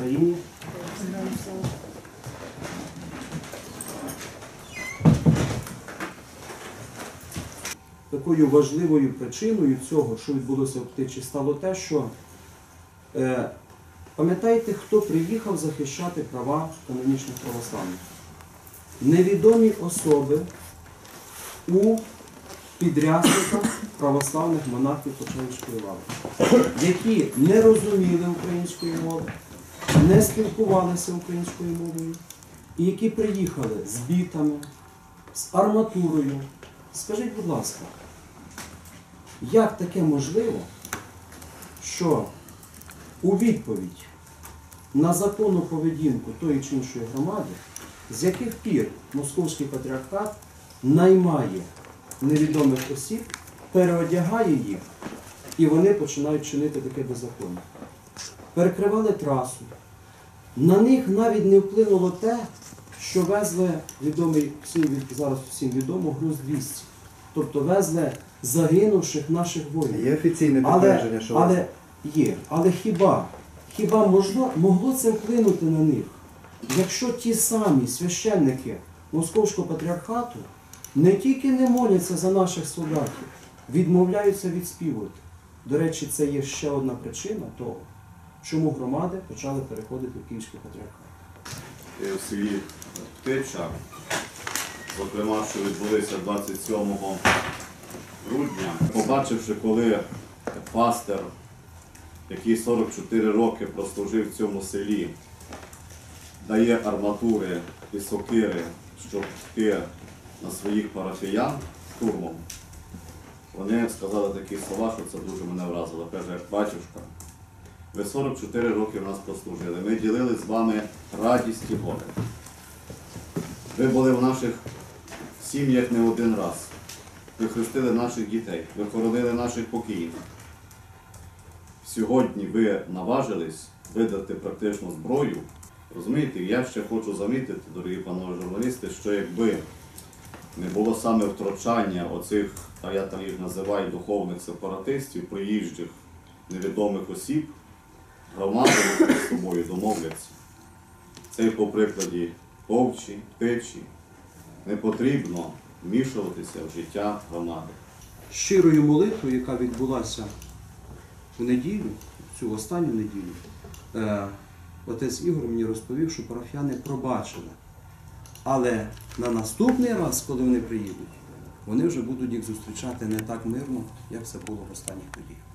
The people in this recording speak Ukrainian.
Україні. Такою важливою причиною цього, що відбулося в Птичі, стало те, що е, пам'ятаєте, хто приїхав захищати права канонічних православних? Невідомі особи у підрядниках православних монахів Почаївської лави, які не розуміли української мови, не спілкувалися українською мовою, і які приїхали з бітами, з арматурою. Скажіть, будь ласка, як таке можливо, що у відповідь на законну поведінку тої чи іншої громади, з яких пір Московський патріархат наймає невідомих осіб, переодягає їх, і вони починають чинити таке беззаконня. Перекривали трасу. На них навіть не вплинуло те, що везли відомий всім зараз всім відомо груз 200. Тобто везли загинувших наших воїнів. Є офіційне Але, підтвердження, що але є. Але хіба, хіба можна, могло це вплинути на них, якщо ті самі священники Московського патріархату не тільки не моляться за наших солдатів, відмовляються відспівувати. До речі, це є ще одна причина того, чому громади почали переходити в Київський патріархат. е, в селі Птича, зокрема, що відбулися 27 грудня, побачивши, коли пастир, який 44 роки прослужив в цьому селі, дає арматури і сокири, щоб йти на своїх парафіян штурмом, вони сказали такі слова, що це дуже мене вразило. Каже, батюшка, ви 44 роки в нас прослужили. Ми ділили з вами радість і горе. Ви були в наших сім'ях не один раз. Ви хрестили наших дітей, ви хоронили наших покійних. Сьогодні ви наважились видати практично зброю. Розумієте, я ще хочу замітити, дорогі панове журналісти, що якби не було саме втручання оцих, а я там їх називаю духовних сепаратистів, приїжджих невідомих осіб, громади з собою домовляться. Це по прикладі Повчі, Печі. Не потрібно вмішуватися в життя громади. щирою молитвою, яка відбулася в неділю, цю останню неділю, е, отець Ігор мені розповів, що парафіяни пробачили. Але на наступний раз, коли вони приїдуть, вони вже будуть їх зустрічати не так мирно, як це було в останніх подіях.